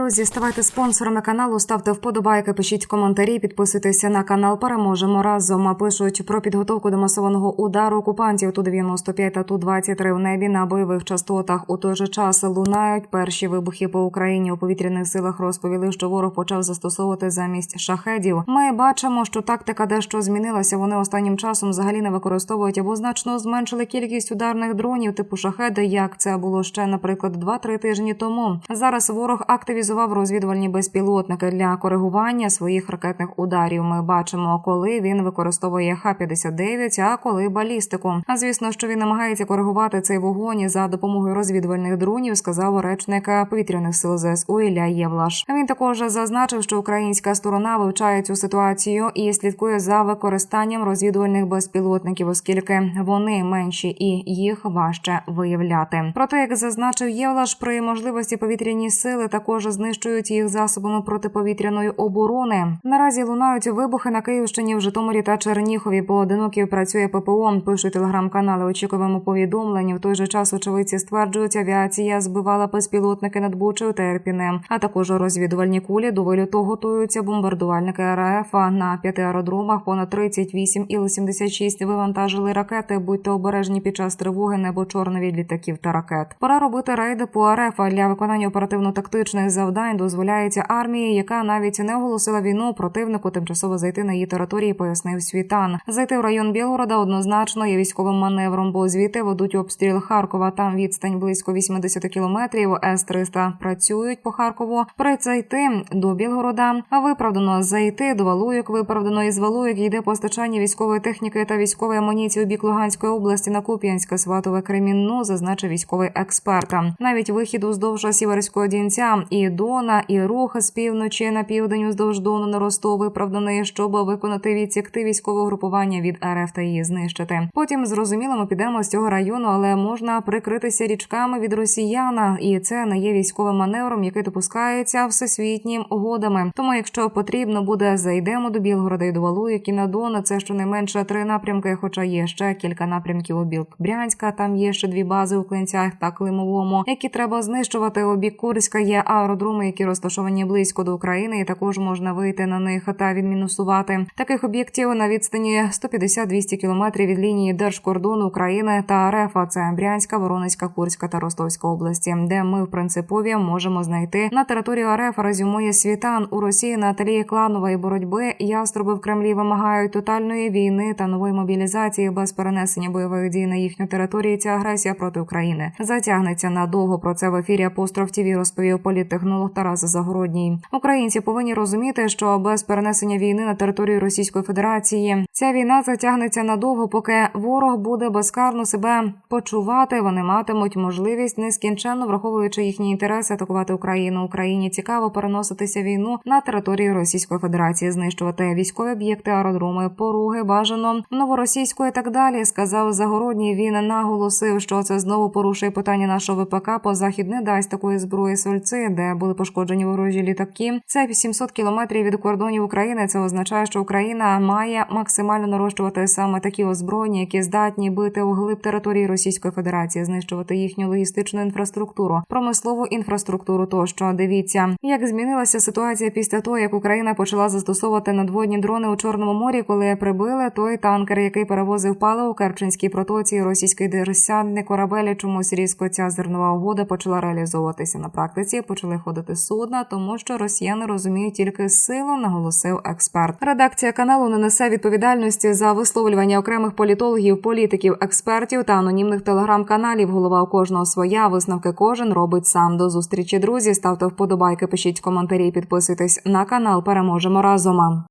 Друзі, ставайте спонсорами каналу, ставте вподобайки, пишіть коментарі, підписуйтеся на канал. Переможемо разом. Пишуть про підготовку до масованого удару окупантів. Ту 95 та ту 23 в небі на бойових частотах. У той же час лунають перші вибухи по Україні. У повітряних силах розповіли, що ворог почав застосовувати замість шахедів. Ми бачимо, що тактика дещо змінилася. Вони останнім часом взагалі не використовують або значно зменшили кількість ударних дронів типу шахеди, як це було ще, наприклад, 2-3 тижні тому. Зараз ворог активізував розвідувальні безпілотники для коригування своїх ракетних ударів. Ми бачимо, коли він використовує Х-59, а коли балістику. А звісно, що він намагається коригувати цей вогонь за допомогою розвідувальних дронів, сказав речник повітряних сил ЗСУ Ілля Євлаш. Він також зазначив, що українська сторона вивчає цю ситуацію і слідкує за використанням розвідувальних безпілотників, оскільки вони менші і їх важче виявляти. Проте, як зазначив Євлаш, при можливості повітряні сили також знищують їх засобами протиповітряної оборони. Наразі лунають вибухи на Київщині, в Житомирі та Чернігові. Поодинокі працює ППО. Пишуть телеграм-канали. Очікуємо повідомлень. В той же час очевидці стверджують, авіація збивала безпілотники над Бучею та Ірпінем, а також розвідувальні кулі до вильоту готуються бомбардувальники РФ на п'яти аеродромах. Понад 38 Іл-76 вивантажили ракети. Будьте обережні під час тривоги небо чорне від літаків та ракет. Пора робити рейди по РФ для виконання оперативно-тактичних завдань. Дозволяється армії, яка навіть не оголосила війну противнику, тимчасово зайти на її території. Пояснив світан. Зайти в район Білгорода однозначно є військовим маневром, бо звідти ведуть обстріл Харкова. Там відстань близько 80 кілометрів. С 300 працюють по Харкову. Прицейти до Білгорода. А виправдано зайти до Валуїк. Виправдано із Валуїк йде постачання військової техніки та військової амуніції у бік Луганської області на Куп'янське Сватове Кремінно, зазначив військовий експерт. Навіть вихід уздовж Сіверського дінця і Дона, і рух з півночі на південь уздовж Дону на Ростов виправданий, щоб виконати відсікти військове групування від РФ та її знищити. Потім зрозуміло, ми підемо з цього району, але можна прикритися річками від росіяна, і це не є військовим маневром, який допускається всесвітнім угодами. Тому, якщо потрібно буде, зайдемо до Білгорода і до Валуїк і на Дона. Це щонайменше три напрямки, хоча є ще кілька напрямків у бік Брянська. Там є ще дві бази у Клинцях та Климовому, які треба знищувати. У бік Курська є аеродроми, які розташовані близько до України, і також можна вийти на них та відмінусувати таких об'єктів на відстані 150-200 кілометрів від лінії держкордону України та РФ. Це Брянська, Воронезька, Курська та Ростовська області, де ми в принципові можемо знайти на територію РФ резюмує світан у Росії на тлі кланової боротьби. Яструби в Кремлі вимагають тотальної війни та нової мобілізації без перенесення бойових дій на їхню територію. Ця агресія проти України затягнеться надовго. Про це в ефірі Апостроф ТІВІ розповів політтехнолог Тарас Загородній. Українці повинні розуміти, що без перенесення війни на територію Російської Федерації ця війна затягнеться надовго, поки ворог буде безкарно себе почувати. Вони матимуть можливість нескінченно враховуючи їхні інтереси, атакувати Україну. Україні цікаво переноситися війну на територію Російської Федерації, знищувати військові об'єкти, аеродроми, поруги, бажано новоросійської так далі. Сказав Загородній. Він наголосив, що це знову порушує питання нашого ВПК. По захід не дасть такої зброї сольці, де були пошкоджені ворожі літаки. Це 700 кілометрів від кордонів України. Це означає, що Україна має максимально нарощувати саме такі озброєння, які здатні бити у глиб території Російської Федерації, знищувати їхню логістичну інфраструктуру, промислову інфраструктуру. Тощо дивіться, як змінилася ситуація після того, як Україна почала застосовувати надводні дрони у Чорному морі, коли прибили той танкер, який перевозив паливо у Керченській протоці. Російський десантний корабель чомусь різко ця зернова угода почала реалізовуватися на практиці. Почали ходити судна, тому що росіяни розуміють тільки силу, наголосив експерт. Редакція каналу не несе відповідальності за висловлювання окремих політологів, політиків, експертів та анонімних телеграм-каналів. Голова у кожного своя висновки кожен робить сам. До зустрічі друзі. Ставте вподобайки, пишіть коментарі, підписуйтесь на канал. Переможемо разом.